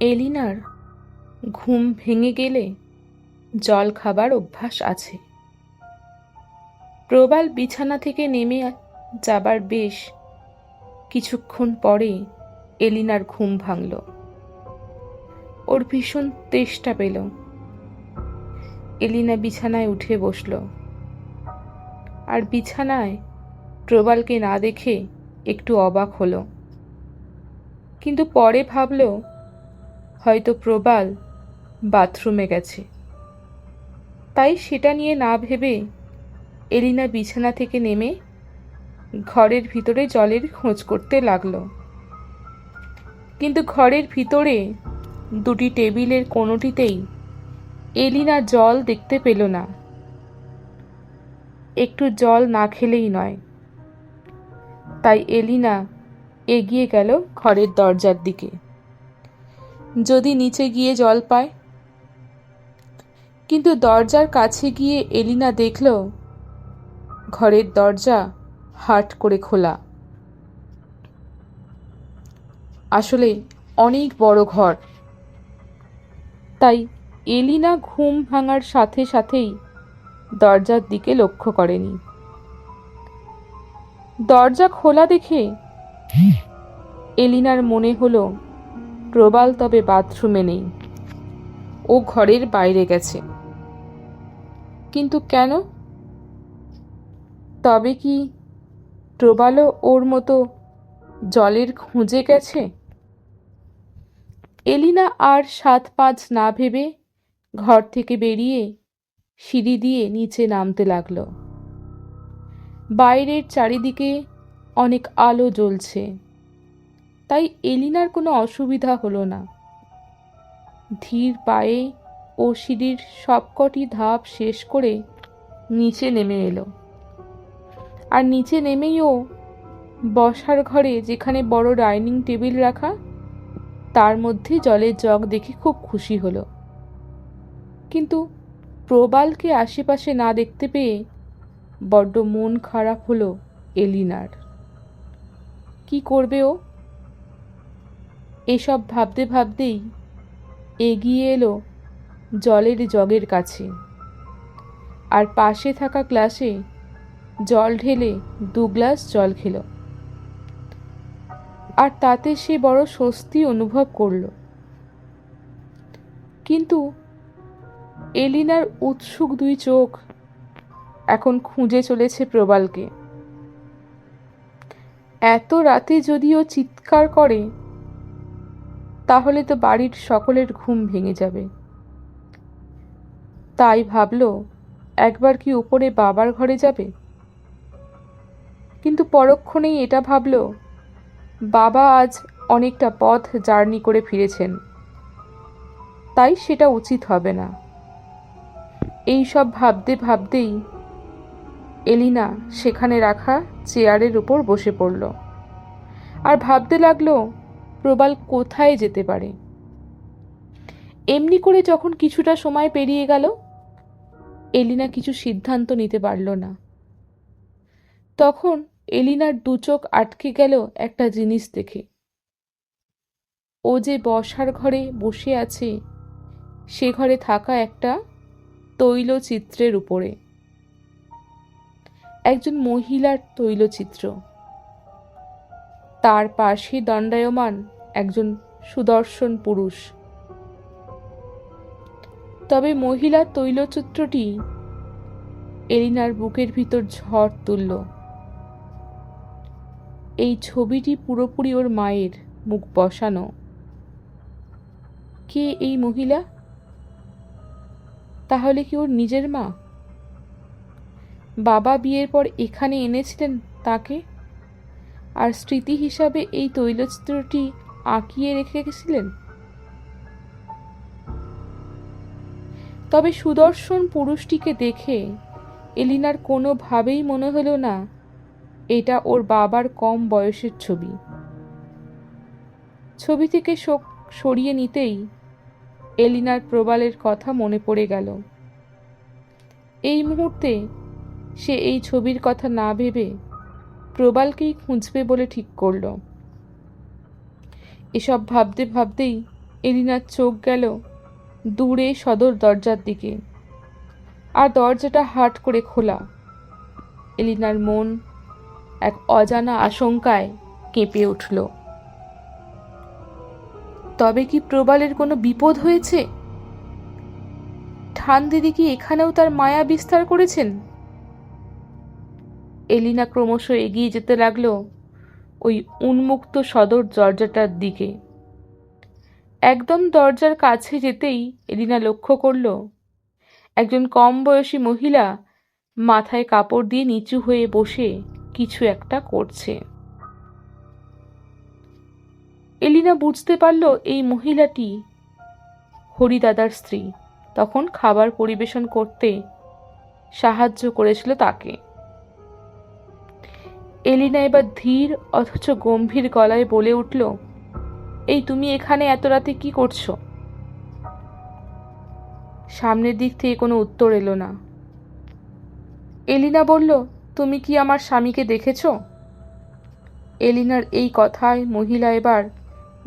এলিনার ঘুম ভেঙে গেলে জল খাবার অভ্যাস আছে। প্রবাল বিছানা থেকে নেমে যাবার বেশ কিছুক্ষণ পরে এলিনার ঘুম ভাঙল। ওর ভীষণ তেষ্টা পেল। এলিনা বিছানায় উঠে বসল। আর বিছানায় প্রবালকে না দেখে একটু অবাক হলো। কিন্তু পরে ভাবল হয়তো প্রবাল বাথরুমে গেছে। তাই সেটা নিয়ে না ভেবে এলিনা বিছানা থেকে নেমে ঘরের ভিতরে জলের খোঁজ করতে লাগল। কিন্তু ঘরের ভিতরে দুটি টেবিলের কোনোটিতেই এলিনা জল দেখতে পেল না। একটু জল না খেলেই নয়। তাই এলিনা এগিয়ে গেল ঘরের দরজার দিকে। যদি নিচে গিয়ে জল পায়। কিন্তু দরজার কাছে গিয়ে এলিনা দেখল, ঘরের দরজা হাট করে খোলা। আসলে অনেক বড় ঘর। তাই এলিনা ঘুম ভাঙার সাথে সাথেই দরজার দিকে লক্ষ্য করেনি। দরজা খোলা দেখে এলিনার মনে হলো প্রবাল তবে বাথরুমে নেই। ও ঘরের বাইরে গেছে। কিন্তু কেন? তবে কি প্রবালও ওর মতো জলের খুঁজে গেছে? এলিনা আর সাত পাঁচ না ভেবে ঘর থেকে বেরিয়ে সিঁড়ি দিয়ে নিচে নামতে লাগল। বাইরের চারিদিকে অনেক আলো জ্বলছে। তাই এলিনার কোনো অসুবিধা হলো না। ধীর পায়ে ও সিঁড়ির সবকটি ধাপ শেষ করে নিচে নেমে এলো। আর নিচে নেমেই ও বসার ঘরে যেখানে বড় ডাইনিং টেবিল রাখা, তার মধ্যে জলের জগ দেখে খুব খুশি হলো। কিন্তু প্রবালকে আশেপাশে না দেখতে পেয়ে বড্ড মন খারাপ হলো এলিনার। কি করবে ও? এসব ভাবতে ভাবতেই এগিয়ে এলো জলের জগের কাছে। আর পাশে থাকা গ্লাসে জল ঢেলে দু গ্লাস জল খেল। আর তাতে সে বড় স্বস্তি অনুভব করল। কিন্তু এলিনার উৎসুক দুই চোখ এখন খুঁজে চলেছে প্রবালকে। এত রাতে যদিও চিৎকার করে তাহলে তো বাড়ির সকলের ঘুম ভেঙে যাবে। তাই ভাবল, একবার কি উপরে বাবার ঘরে যাবে? কিন্তু পরক্ষণেই এটা ভাবল, বাবা আজ অনেকটা পথ জার্নি করে ফিরেছেন। তাই সেটা উচিত হবে না। এই সব ভাবতে ভাবতেই এলিনা সেখানে রাখা চেয়ারের উপর বসে পড়ল। আর ভাবতে লাগল প্রবাল কোথায় যেতে পারে? এমনি করে যখন কিছুটা সময় পেরিয়ে গেল, এলিনা কিছু সিদ্ধান্ত নিতে পারল না। তখন এলিনার দু চোখ আটকে গেল একটা জিনিস দেখে। ও যে বসার ঘরে বসে আছে, সে ঘরে থাকা একটা তৈলচিত্রের উপরে। একজন মহিলার তৈলচিত্র। তার পাশে দণ্ডায়মান একজন সুদর্শন পুরুষ। তবে মহিলার তৈলচিত্রটি এলিনার বুকের ভিতর ঝড় তুলল। এই ছবিটি পুরোপুরি ওর মায়ের মুখ বসানো। কে এই মহিলা? তাহলে কি ওর নিজের মা? বাবা বিয়ের পর এখানে এনেছিলেন তাকে? আর স্মৃতি হিসাবে এই তৈলচিত্রটি আঁকিয়ে রেখে গেছিলেন? তবে সুদর্শন পুরুষটিকে দেখে এলিনার কোনোভাবেই মনে হলো না, এটা ওর বাবার কম বয়সের ছবি। ছবি থেকে শোক সরিয়ে নিতেই এলিনার প্রবালের কথা মনে পড়ে গেল। এই মুহূর্তে সে এই ছবির কথা না ভেবে প্রবালকেই খুঁজবে বলে ঠিক করল। এসব ভাবতে ভাবতেই এলিনার চোখ গেল দূরে সদর দরজার দিকে। আর দরজাটা হাট করে খোলা। এলিনার মন এক অজানা আশঙ্কায় কেঁপে উঠল। তবে কি প্রবালের কোনো বিপদ হয়েছে? ঠান দিদি কি এখানেও তার মায়া বিস্তার করেছেন? এলিনা ক্রমশ এগিয়ে যেতে লাগল ওই উন্মুক্ত সদর দরজাটার দিকে। একদম দরজার কাছে যেতেই এলিনা লক্ষ্য করল, একজন কম বয়সী মহিলা মাথায় কাপড় দিয়ে নিচু হয়ে বসে কিছু একটা করছে। এলিনা বুঝতে পারল এই মহিলাটি হরিদাদার স্ত্রী, তখন খাবার পরিবেশন করতে সাহায্য করেছিল তাকে। এলিনা এবার ধীর অথচ গম্ভীর গলায় বলে উঠল, এই তুমি এখানে এত রাতে কি করছ? সামনের দিক থেকে কোনো উত্তর এলো না। এলিনা বলল, তুমি কি আমার স্বামীকে দেখেছ? এলিনার এই কথায় মহিলা এবার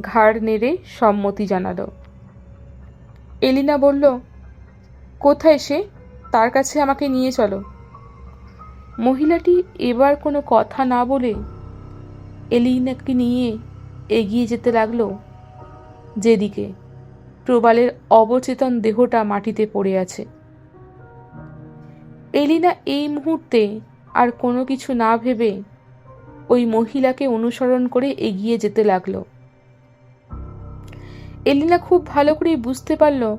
ঘাড় নেড়ে সম্মতি জানালো। এলিনা বলল, কোথায় সে? তার কাছে আমাকে নিয়ে চলো। মহিলাটি এবার কোনো কথা না বলে এলিনাকে নিয়ে এগিয়ে যেতে লাগল। যেদিকে প্রবালের অবচেতন দেহটা মাটিতে পড়ে আছে। এলিনা এই মুহূর্তে আর কোনো কিছু না ভেবে ওই মহিলাকে অনুসরণ করে এগিয়ে যেতে লাগল। এলিনা খুব ভালো করেই বুঝতে পারল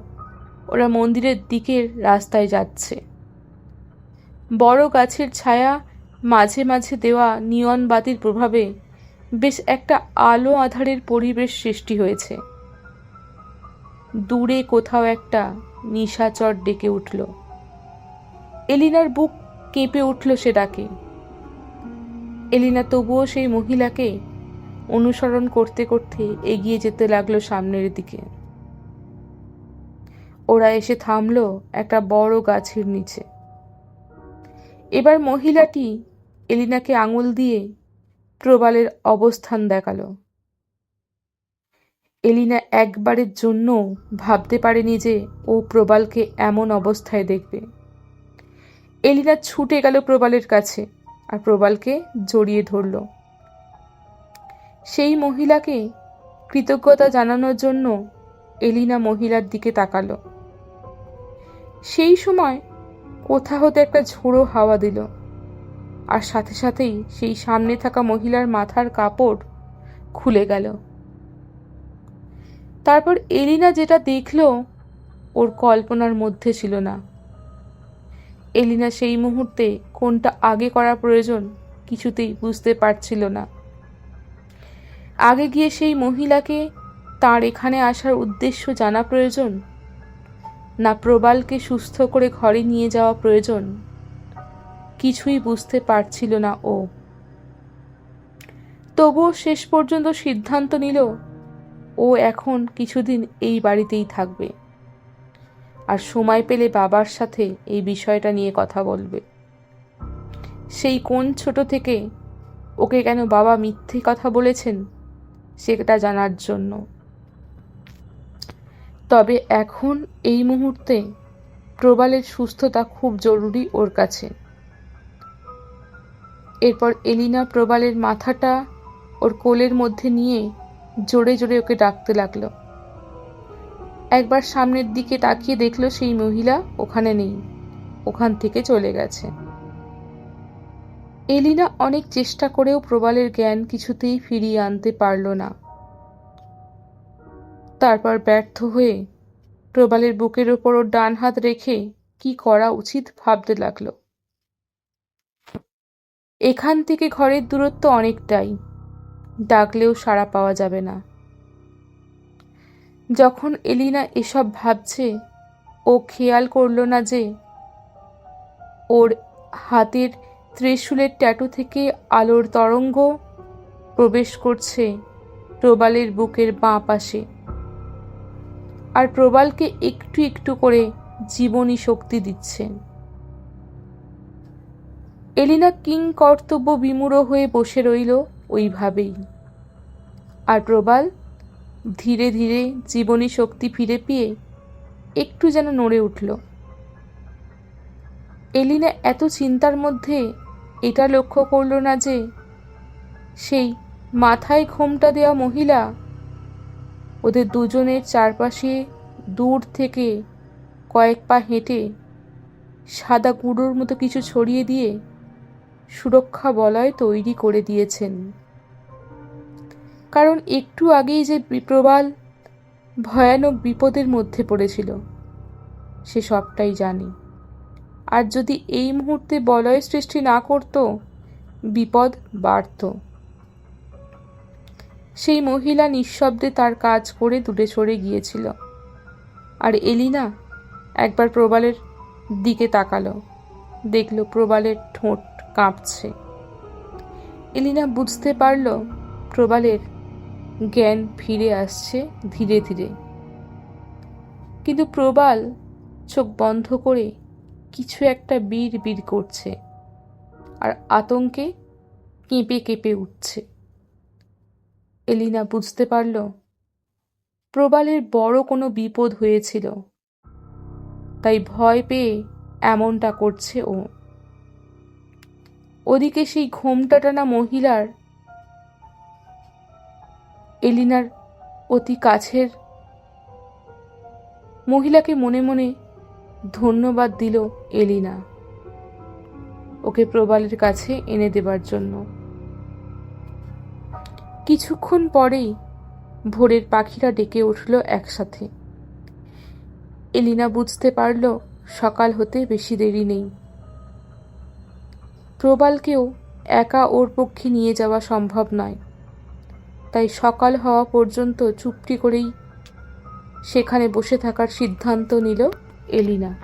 ওরা মন্দিরের দিকের রাস্তায় যাচ্ছে। বড় গাছের ছায়া, মাঝে মাঝে দেওয়া নিয়ন বাতির প্রভাবে বেশ একটা আলো আধারের পরিবেশ সৃষ্টি হয়েছে। দূরে কোথাও একটা নিশাচর ডেকে উঠল। এলিনার বুক কেঁপে উঠল সে ডাকে। এলিনা তবুও সেই মহিলাকে অনুসরণ করতে করতে এগিয়ে যেতে লাগল সামনের দিকে। ওরা এসে থামলো একটা বড় গাছের নিচে। এবার মহিলাটি এলিনাকে আঙুল দিয়ে প্রবালের অবস্থান দেখাল। এলিনা একবারের জন্য ভাবতে পারেনি যে ও প্রবালকে এমন অবস্থায় দেখবে। এলিনা ছুটে গেল প্রবালের কাছে আর প্রবালকে জড়িয়ে ধরল। সেই মহিলাকে কৃতজ্ঞতা জানানোর জন্য এলিনা মহিলার দিকে তাকালো। সেই সময় কোথা হতে একটা ঝোড়ো হাওয়া দিল। আর সাথে সাথেই সেই সামনে থাকা মহিলার মাথার কাপড় খুলে গেল। তারপর এলিনা যেটা দেখল, ওর কল্পনার মধ্যে ছিল না। এলিনা সেই মুহূর্তে কোনটা আগে করা প্রয়োজন কিছুতেই বুঝতে পারছিল না। আগে গিয়ে সেই মহিলাকে তার এখানে আসার উদ্দেশ্য জানা প্রয়োজন না প্রবালকে সুস্থ করে ঘরে নিয়ে যাওয়া প্রয়োজন? কিছুই বুঝতে পারছিল না ও। তবুও শেষ পর্যন্ত সিদ্ধান্ত নিল, ও এখন কিছুদিন এই বাড়িতেই থাকবে। আর সময় পেলে বাবার সাথে এই বিষয়টা নিয়ে কথা বলবে। সেই কোন ছোট থেকে ওকে কেন বাবা মিথ্যে কথা বলেছেন, সেটা জানার জন্য। তবে এখন এই মুহূর্তে প্রবালের সুস্থতা খুব জরুরি ওর কাছে। এরপর এলিনা প্রবালের মাথাটা ওর কোলের মধ্যে নিয়ে জোরে জোরে ওকে ডাকতে লাগল। একবার সামনের দিকে তাকিয়ে দেখল সেই মহিলা ওখানে নেই, ওখান থেকে চলে গেছে। এলিনা অনেক চেষ্টা করেও প্রবালের জ্ঞান কিছুতেই ফিরিয়ে আনতে পারল না। তারপর ব্যর্থ হয়ে প্রবালের বুকের ওপর ওর ডান হাত রেখে কি করা উচিত ভাবতে লাগল। এখান থেকে ঘরের দূরত্ব অনেকটাই। ডাকলেও সাড়া পাওয়া যাবে না। যখন এলিনা এসব ভাবছে, ও খেয়াল করল না যে ওর হাতের ত্রিশূলের ট্যাটু থেকে আলোর তরঙ্গ প্রবেশ করছে প্রবালের বুকের বাঁ পাশে। আর প্রবালকে একটু একটু করে জীবনী শক্তি দিচ্ছেন এলিনা কিং কর্তব্য বিমূঢ় হয়ে বসে রইল ওইভাবেই। আর প্রবাল ধীরে ধীরে জীবনী শক্তি ফিরে পেয়ে একটু যেন নড়ে উঠল। এলিনা এত চিন্তার মধ্যে এটা লক্ষ্য করল না যে সেই মাথায় ঘোমটা দেওয়া মহিলা ওদের দুজনের চারপাশে দূর থেকে কয়েক পা হেঁটে সাদা গুঁড়োর মতো কিছু ছড়িয়ে দিয়ে সুরক্ষা বলয় তৈরি করে দিয়েছেন। কারণ একটু আগেই যে প্রবাল ভয়ানক বিপদের মধ্যে পড়েছিল, সে সবটাই জানে। আর যদি এই মুহূর্তে বলয় সৃষ্টি না করত, বিপদ বাড়ত। সেই মহিলা নিঃশব্দে তার কাজ করে দূরে সরে গিয়েছিল। আর এলিনা একবার প্রবালের দিকে তাকালো। দেখল প্রবালের ঠোঁট কাঁপছে। এলিনা বুঝতে পারল প্রবালের জ্ঞান ফিরে আসছে ধীরে ধীরে। কিন্তু প্রবাল চোখ বন্ধ করে কিছু একটা বীর বীর করছে আর আতঙ্কে কেঁপে কেঁপে উঠছে। এলিনা বুঝতে পারল। প্রবালের বড় কোনো বিপদ হয়েছিল। তাই ভয় পেয়ে এমনটা করছে ও। ওদিকে সেই ঘোমটা টানা মহিলার এলিনার অতি কাছের মহিলাকে মনে মনে ধন্যবাদ দিল এলিনা। ওকে প্রবালের কাছে এনে দেবার জন্য। কিছুক্ষণ পরেই ভোরের পাখিরা ডেকে উঠল একসাথে। এলিনা বুঝতে পারল সকাল হতে বেশি দেরি নেই। প্রবালকেও একা ওর পক্ষে নিয়ে যাওয়া সম্ভব নয়। তাই সকাল হওয়া পর্যন্ত চুপটি করেই সেখানে বসে থাকার সিদ্ধান্ত নিল এলিনা।